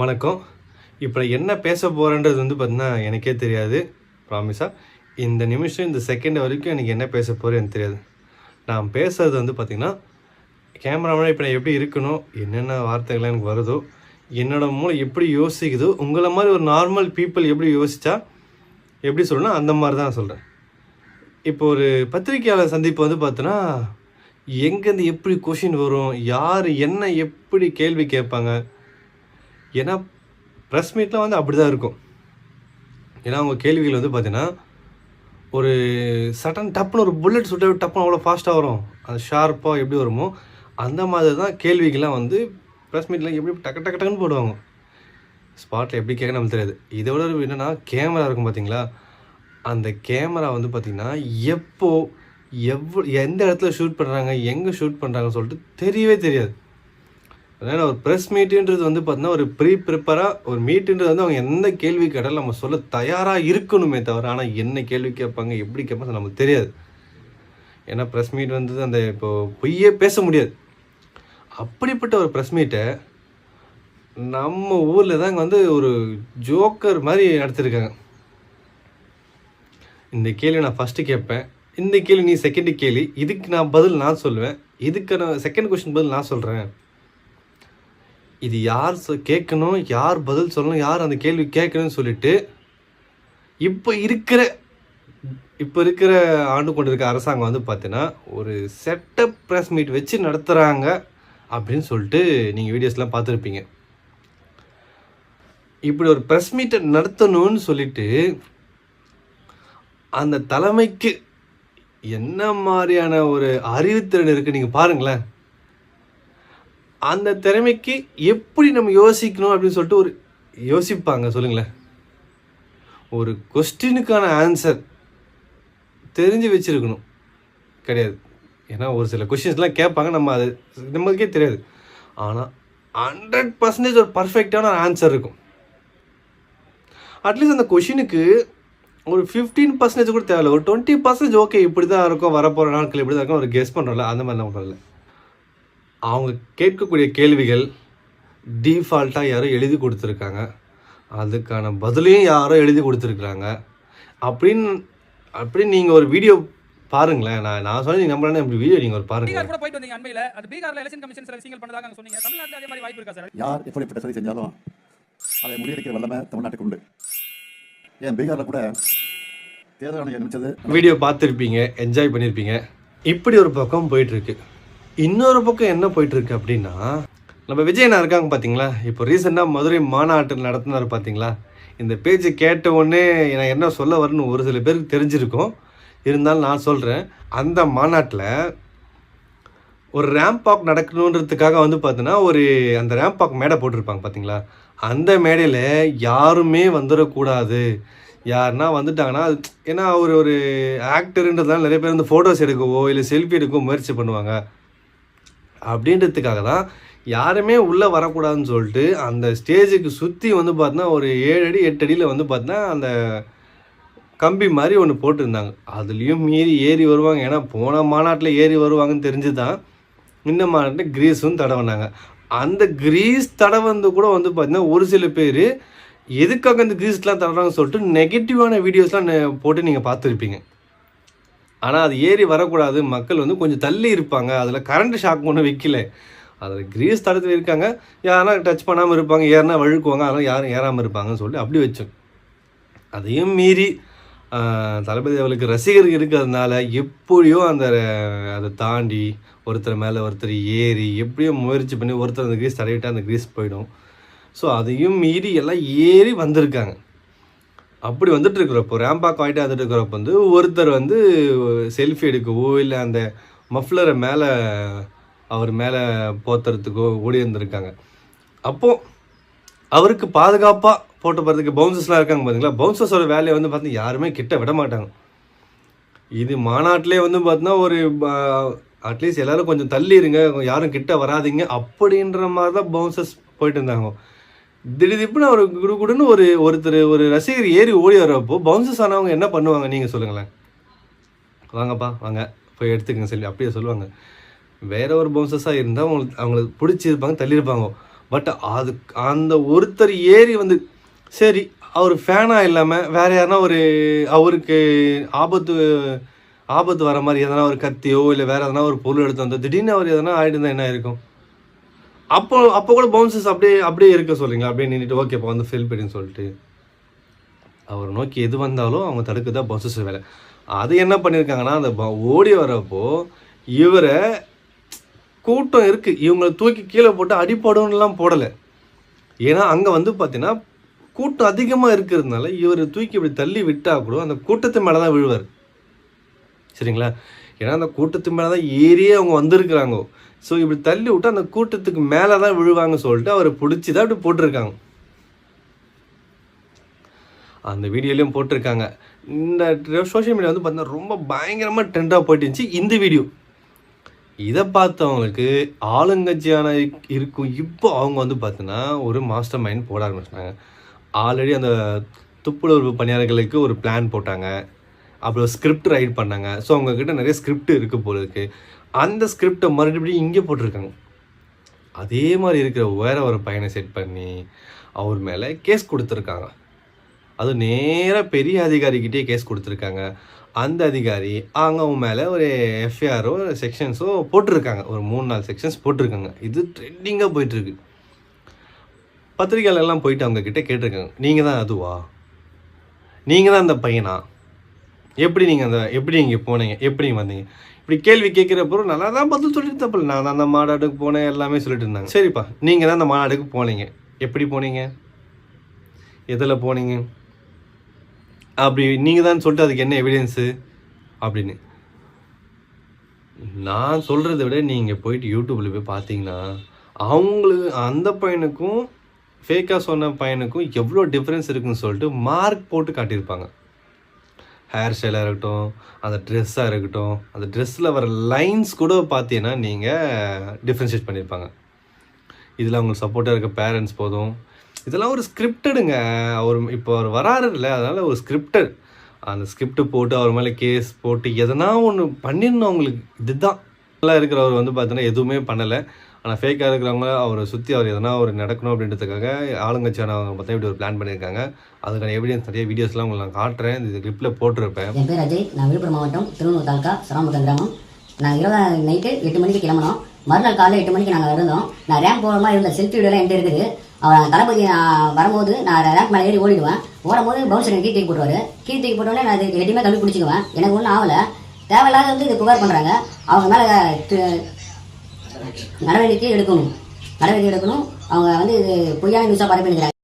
வணக்கம். இப்போ என்ன பேச போகிறேன்றது வந்து பார்த்தீங்கன்னா எனக்கே தெரியாது. ப்ராமிஸாக இந்த நிமிஷம் இந்த செகண்ட் வரைக்கும் எனக்கு என்ன பேச போகிறேன் எனக்கு தெரியாது. நான் பேசுறது வந்து பார்த்திங்கன்னா கேமராமேன் இப்போ நான் எப்படி இருக்கணும் என்னென்ன வார்த்தைகள்லாம் எனக்கு வருதோ என்னோட மூளை எப்படி யோசிக்குதோ உங்களை மாதிரி ஒரு நார்மல் பீப்புள் எப்படி யோசித்தா எப்படி சொல்லணும் அந்த மாதிரி தான் சொல்கிறேன் இப்போ ஒரு பத்திரிக்கையாளர் சந்திப்பு வந்து பார்த்தோன்னா எங்கேருந்து எப்படி கொஷின் வரும் யார் என்ன எப்படி கேள்வி கேட்பாங்க ஏன்னா ப்ரெஸ் மீட்லாம் வந்து அப்படி தான் இருக்கும். ஏன்னா அவங்க கேள்விகள் வந்து பார்த்தீங்கன்னா ஒரு சடன் டப்புன்னு ஒரு புல்லட் சுட்ட டப்புன்னு அவ்வளோ ஃபாஸ்ட்டாக வரும். அது ஷார்ப்பாக எப்படி வருமோ அந்த மாதிரி தான் கேள்விகள்லாம் வந்து ப்ரெஸ் மீட்டில் எப்படி டக்கு டக்கு டக்குன்னு போடுவாங்க. ஸ்பாட்டில் எப்படி கேட்க நமக்கு தெரியாது. இதை விட என்னென்னா கேமரா இருக்கும் பார்த்தீங்களா அந்த கேமரா வந்து பார்த்திங்கன்னா எப்போது எவ்வளோ எந்த இடத்துல ஷூட் பண்ணுறாங்க எங்கே ஷூட் பண்ணுறாங்கன்னு சொல்லிட்டு தெரியவே தெரியாது. அதனால் ஒரு ப்ரெஸ் மீட்டுன்றது வந்து பார்த்தீங்கன்னா ஒரு ப்ரீ ப்ரிப்பராக ஒரு மீட்டுன்றது வந்து அவங்க எந்த கேள்வி கேட்டாலும் நம்ம சொல்ல தயாராக இருக்கணுமே தவிர ஆனால் என்ன கேள்வி கேட்பாங்க எப்படி கேட்பாங்க நமக்கு தெரியாது. ஏன்னா ப்ரெஸ் மீட் வந்து அந்த இப்போ பொய்யே பேச முடியாது. அப்படிப்பட்ட ஒரு ப்ரெஸ் மீட்டை நம்ம ஊரில் தான் வந்து ஒரு ஜோக்கர் மாதிரி நடத்திருக்காங்க. இந்த கேள்வி நான் ஃபஸ்ட்டு கேட்பேன். இந்த கேள்வி நீ செகண்ட் கேள்வி இதுக்கு நான் பதில் நான் சொல்லுவேன். இதுக்கு நான் செகண்ட் கொஷின் பதில் நான் சொல்கிறேன் இது யார் கேட்கணும் யார் பதில் சொல்லணும் யார் அந்த கேள்வி கேட்கணும்னு சொல்லிட்டு இப்போ இருக்கிற இப்போ இருக்கிற ஆண்டு கொண்டு இருக்க அரசாங்கம் வந்து பார்த்தீங்கன்னா ஒரு செட்டப் ப்ரெஸ் மீட் வச்சு நடத்துகிறாங்க அப்படின்னு சொல்லிட்டு நீங்கள் வீடியோஸ்லாம் பார்த்துருப்பீங்க. இப்படி ஒரு ப்ரெஸ் மீட்டை நடத்தணும்னு சொல்லிட்டு அந்த தலைமைக்கு என்ன மாதிரியான ஒரு அறிவுத்திறன் இருக்குது நீங்கள் பாருங்களேன். அந்த திறமைக்கு எப்படி நம்ம யோசிக்கணும் அப்படின்னு சொல்லிட்டு ஒரு யோசிப்பாங்க சொல்லுங்களேன். ஒரு கொஸ்டினுக்கான ஆன்சர் தெரிஞ்சு வச்சுருக்கணும். கிடையாது. ஏன்னா ஒரு சில கொஷின்ஸ்லாம் கேட்பாங்க நம்ம அது நம்மளுக்கே தெரியாது. ஆனால் ஹண்ட்ரட் பர்சன்டேஜ் ஒரு பர்ஃபெக்டான ஆன்சர் இருக்கும். அட்லீஸ்ட் அந்த கொஷினுக்கு ஒரு ஃபிஃப்டீன் பர்சன்டேஜ் கூட தேவையில்ல. ஒரு டுவெண்ட்டி பர்சன்டேஜ் ஓகே இப்படி தான் இருக்கும் வரப்போகிற நாட்கள் இப்படி தான் இருக்கும் ஒரு கெஸ் பண்ணுறோம்ல அந்த மாதிரி நம்ம பண்ணல அவங்க கேட்கக்கூடிய கேள்விகள் டீஃபால்ட்டாக யாரோ எழுதி கொடுத்துருக்காங்க. அதுக்கான பதிலையும் யாரோ எழுதி கொடுத்துருக்குறாங்க. அப்படின்னு அப்படின்னு நீங்கள் ஒரு வீடியோ பாருங்களேன். நான் நான் சொன்னேன் நீங்கள் நம்பலன்னா இப்படி வீடியோ நீங்கள் ஒரு பாருங்களேன் பீகார் கூட போயிட்டு வந்தீங்க அண்மையில. அது பீகார்ல எலெக்ஷன் கமிஷன் சில விஷயங்கள் பண்ணதாக சொன்னீங்க. தமிழ்நாட்டுல அதே மாதிரி வாய்ப்பு இருக்கா சார்? யார் எப்படிப்பட்ட சதி செஞ்சாலும் அதை முறியடிக்கிற வல்லமை தமிழ்நாட்டுக்கு உண்டு. ஏன் பீகாரில் கூட தேர்தல் ஆணையம் நினைச்சது? வீடியோ பார்த்துருப்பீங்க என்ஜாய் பண்ணியிருப்பீங்க இப்படி ஒரு பக்கம் போயிட்டுருக்கு இன்னொரு பக்கம் என்ன போயிட்டுருக்கு அப்படின்னா நம்ம விஜயனா இருக்காங்க பார்த்தீங்களா இப்போ ரீசெண்டாக மதுரை மாநாட்டு நடத்தினார் பார்த்தீங்களா இந்த பேச்சு கேட்ட உடனே நான் என்ன சொல்ல வரேன்னு ஒரு சில பேருக்கு தெரிஞ்சிருக்கும். இருந்தாலும் நான் சொல்கிறேன் அந்த மாநாட்டில் ஒரு ரேம்ப் வாக் நடக்கணுன்றதுக்காக வந்து பார்த்தீங்கன்னா ஒரு அந்த ரேம்ப் வாக் மேடை போட்டிருப்பாங்க பார்த்தீங்களா அந்த மேடையில் யாருமே வந்துடக்கூடாது. யாருன்னா வந்துட்டாங்கன்னா அது ஏன்னா அவர் ஒரு ஆக்டருன்றதுனால நிறைய பேர் வந்து ஃபோட்டோஸ் எடுக்கவோ இல்லை செல்ஃபி எடுக்கவோ முயற்சி பண்ணுவாங்க. அப்படின்றதுக்காக தான் யாருமே உள்ளே வரக்கூடாதுன்னு சொல்லிட்டு அந்த ஸ்டேஜுக்கு சுற்றி வந்து பார்த்தீங்கன்னா ஒரு ஏழு அடி எட்டு அடியில் வந்து பார்த்தீங்கன்னா அந்த கம்பி மாதிரி ஒன்று போட்டிருந்தாங்க. அதுலேயும் மீறி ஏறி வருவாங்க. ஏன்னா போன மாநாட்டில் ஏறி வருவாங்கன்னு தெரிஞ்சு தான் இந்த மாநாட்டில் கிரீஸும் தடவினாங்க அந்த கிரீஸ் தடவந்து கூட வந்து பார்த்தீங்கன்னா ஒரு சில பேர் எதுக்காக அந்த கிரீஸ்லாம் தடவுறாங்கன்னு சொல்லிட்டு நெகட்டிவான வீடியோஸ்லாம் போட்டு நீங்கள் பார்த்துருப்பீங்க. ஆனால் அது ஏறி வரக்கூடாது. மக்கள் வந்து கொஞ்சம் தள்ளி இருப்பாங்க. அதில் கரண்ட் ஷாக் ஒன்றும் வைக்கல. அதில் கிரீஸ் தடுத்து இருக்காங்க. யாருன்னா டச் பண்ணாமல் இருப்பாங்க. ஏறினா வழுக்குவாங்க. அதனால் யாரும் ஏறாமல் இருப்பாங்கன்னு சொல்லி அப்படி வச்சோம். அதையும் மீறி தளபதி அவளுக்கு ரசிகர்கள் இருக்கிறதுனால எப்படியோ அந்த அதை தாண்டி ஒருத்தர் மேலே ஒருத்தர் ஏறி எப்படியோ முயற்சி பண்ணி ஒருத்தர் அந்த கிரீஸ் தடவிட்டு அந்த கிரீஸ் போயிடும். ஸோ அதையும் மீறி எல்லாம் ஏறி வந்திருக்காங்க. அப்படி வந்துட்டு இருக்கிறப்போ ரேம்பாக் ஆகிட்டு வந்துட்டு இருக்கிறப்போ வந்து ஒருத்தர் வந்து செல்ஃபி எடுக்கவோ இல்லை அந்த மஃப்ளரை மேலே அவர் மேலே போத்துறதுக்கோ ஓடி இருந்திருக்காங்க அப்போது அவருக்கு பாதுகாப்பாக போட்டு போகிறதுக்கு பவுன்சர்ஸ்லாம் இருக்காங்க பார்த்தீங்களா பவுன்சர்ஸோட வேலையை வந்து பார்த்தீங்கன்னா யாருமே கிட்ட விட மாட்டாங்க. இது மாநாட்டிலே வந்து பார்த்தீங்கன்னா ஒரு அட்லீஸ்ட் எல்லோரும் கொஞ்சம் தள்ளி இருங்க யாரும் கிட்ட வராதீங்க அப்படின்ற மாதிரி தான் பவுன்சர்ஸ் போயிட்டு இருந்தாங்க. திடீர்னு அவர் குரு குடுன்னு ஒரு ஒருத்தர் ஒரு ரசிகர் ஏறி ஓடி வரப்போ பவுன்சஸ் ஆனவங்க என்ன பண்ணுவாங்க? நீங்கள் சொல்லுங்களேன். வாங்கப்பா வாங்க. போய் எடுத்துக்கங்க சொல்லி அப்படியே சொல்லுவாங்க. வேற ஒரு பவுன்சர்ஸாக இருந்தால் அவங்களுக்கு அவங்களுக்கு பிடிச்சிருப்பாங்க தள்ளியிருப்பாங்க. பட் அது அந்த ஒருத்தர் ஏறி வந்து சரி அவர் ஃபேனாக இல்லாமல் வேற யாருனா ஒரு அவருக்கு ஆபத்து ஆபத்து வர மாதிரி எதனா ஒரு கத்தியோ இல்லை வேறு எதனா ஒரு பொருள் எடுத்து வந்தோ திடீர்னு அவர் எதனா ஆயிட்டு என்ன இருக்கும் அப்போ அப்போ கூட பவுன்சஸ் அப்படியே அப்படியே இருக்க சொல்லுங்க. அப்படியே நின்றுட்டு ஓகே இப்போ வந்து ஃபெல் பண்ணின்னு சொல்லிட்டு. அவர் நோக்கி எது வந்தாலும் அவங்க தடுக்க தான் பவுன்சஸ் வேலை அது என்ன பண்ணியிருக்காங்கன்னா அந்த ப- ஓடி வரப்போ இவரை கூட்டம் இருக்குது இவங்களை தூக்கி கீழே போட்டு அடிப்படும்லாம் போடலை. ஏன்னா அங்கே வந்து பார்த்தீங்கன்னா கூட்டம் அதிகமாக இருக்கிறதுனால இவர் தூக்கி இப்படி தள்ளி விட்டால் கூட அந்த கூட்டத்து மேலே தான் விழுவார். சரிங்களா? ஏன்னா அந்த கூட்டத்து மேலே தான் ஏறியே அவங்க வந்திருக்கிறாங்க. ஸோ இப்படி தள்ளி விட்டு அந்த கூட்டத்துக்கு மேலே தான் விழுவாங்க சொல்லிட்டு அவரை பிடிச்சி தான் இப்படி போட்டிருக்காங்க. அந்த வீடியோலையும் போட்டிருக்காங்க. இந்த சோஷியல் மீடியா வந்து பார்த்தீங்கன்னா ரொம்ப பயங்கரமாக ட்ரெண்டாக போயிட்டு இருந்துச்சு இந்த வீடியோ. இதை பார்த்தவங்களுக்கு ஆளுங்கட்சியான இருக்கும். இப்போ அவங்க வந்து பார்த்தீங்கன்னா ஒரு மாஸ்டர் மைண்ட் போட ஆரம்பிச்சிட்டாங்க. ஆல்ரெடி அந்த துப்புரவு பணியாளர்களுக்கு ஒரு பிளான் போட்டாங்க. அப்புறம் ஸ்கிரிப்ட் ரைட் பண்ணாங்க. ஸோ அவங்கக்கிட்ட நிறைய ஸ்கிரிப்ட் இருக்குது போல இருக்கு அந்த ஸ்கிரிப்டை மறுபடியும் இங்கே போட்டிருக்காங்க. அதே மாதிரி இருக்கிற வேற ஒரு பையனை செட் பண்ணி அவர் மேலே கேஸ் கொடுத்துருக்காங்க. அது நேராக பெரிய அதிகாரிக்கிட்டே கேஸ் கொடுத்துருக்காங்க. அந்த அதிகாரி அவங்க அவங்க மேலே ஒரு எஃப்ஐஆரோ செக்ஷன்ஸோ போட்டிருக்காங்க. ஒரு மூணு நாலு செக்ஷன்ஸ் போட்டிருக்காங்க. இது ட்ரெண்டிங்காக போயிட்டுருக்கு. பத்திரிகையாளர்லாம் போயிட்டு அவங்கக்கிட்ட கேட்டிருக்காங்க. நீங்கள் தான் அதுவா? நீங்கள் தான் அந்த பையனா? எப்படி நீங்கள் அந்த எப்படி நீங்கள் போனீங்க? எப்படி வந்தீங்க? இப்படி கேள்வி கேட்குறப்போ நல்லா தான் பதில் சொல்லிட்டு தப்பில்ல நான் தான் அந்த மாநாடுக்கு போனேன் எல்லாமே சொல்லிட்டு இருந்தாங்க. சரிப்பா நீங்கள் தான் அந்த மாநாடுக்கு போனீங்க. எப்படி போனீங்க? எதில் போனீங்க? அப்படி நீங்கள் தான் சொல்லிட்டு அதுக்கு என்ன எவிடன்ஸு அப்படின்னு. நான் சொல்கிறத விட நீங்கள் போயிட்டு யூடியூப்பில் போய் பார்த்தீங்கன்னா அவங்களுக்கு அந்த பையனுக்கும் ஃபேக்காக சொன்ன பையனுக்கும் எவ்வளோ டிஃப்ரென்ஸ் இருக்குன்னு சொல்லிட்டு மார்க் போட்டு காட்டியிருப்பாங்க. ஹேர் ஸ்டைலாக இருக்கட்டும் அந்த ட்ரெஸ்ஸாக இருக்கட்டும் அந்த ட்ரெஸ்ஸில் வர லைன்ஸ் கூட பார்த்தீங்கன்னா நீங்கள் டிஃப்ரென்ஷியேட் பண்ணியிருப்பாங்க. இதில் அவங்களுக்கு சப்போர்ட்டாக இருக்க பேரண்ட்ஸ் போதும். இதெல்லாம் ஒரு ஸ்கிரிப்டடுங்க அவர் இப்போ அவர் வராரு இல்லை அதனால் ஒரு ஸ்கிரிப்டட் அந்த ஸ்கிரிப்ட் போட்டு அவர் மேலே கேஸ் போட்டு எதனா ஒன்று பண்ணிடணும் அவங்களுக்கு. இதுதான். நல்லா இருக்கிறவர் வந்து பார்த்தீங்கன்னா எதுவுமே பண்ணலை. ஆனால் ஃபேக்காக இருக்கிறவங்க அவரை சுற்றி அவர் எதனா ஒரு நடக்கணும் அப்படின்றதுக்காக ஆளுங்கட்சியான அவங்க பார்த்தா இப்படி ஒரு பிளான் பண்ணியிருக்காங்க. அதுக்கான எவிடன்ஸ் நிறைய வீடியோஸ்லாம் உங்களுக்கு நான் காட்டுறேன். இந்த கிளிப்பில் போட்டிருப்பேன். என் பேர் அஜய். நான் விழுப்புரம் மாவட்டம் திருநூறு தாலுக்கா சராமுகம் கிராமம். நான் இரவு நைட்டு எட்டு மணிக்கு கிளம்பினோம். மறுநாள் காலையில் எட்டு மணிக்கு நாங்கள் இருந்தோம். நான் ரேம்ப் போகாமல் இருந்த செல்ஃபி வீடியோலாம் என்கிட்ட இருக்குது. அவன் தளபதி வரும்போது நான் ரேம்ப் மேலே ஏறி ஓடிடுவேன். ஓடும்போது பவுன்சர் கீழ் தூக்கி போட்டுருவாரு. கீழ் தூக்கி போட்டோடனே நான் இது எதுவுமே கல்வி பிடிச்சிக்குவேன். எனக்கு ஒன்றும் ஆகலை. தேவையில்லாத வந்து இது புகார் பண்ணுறாங்க அவங்க மேலே நடவடிக்கை எடுக்கணும். நடவடிக்கை எடுக்கணும். அவங்க வந்து பொய்யான நியூஸாக பரப்பிடுறாங்க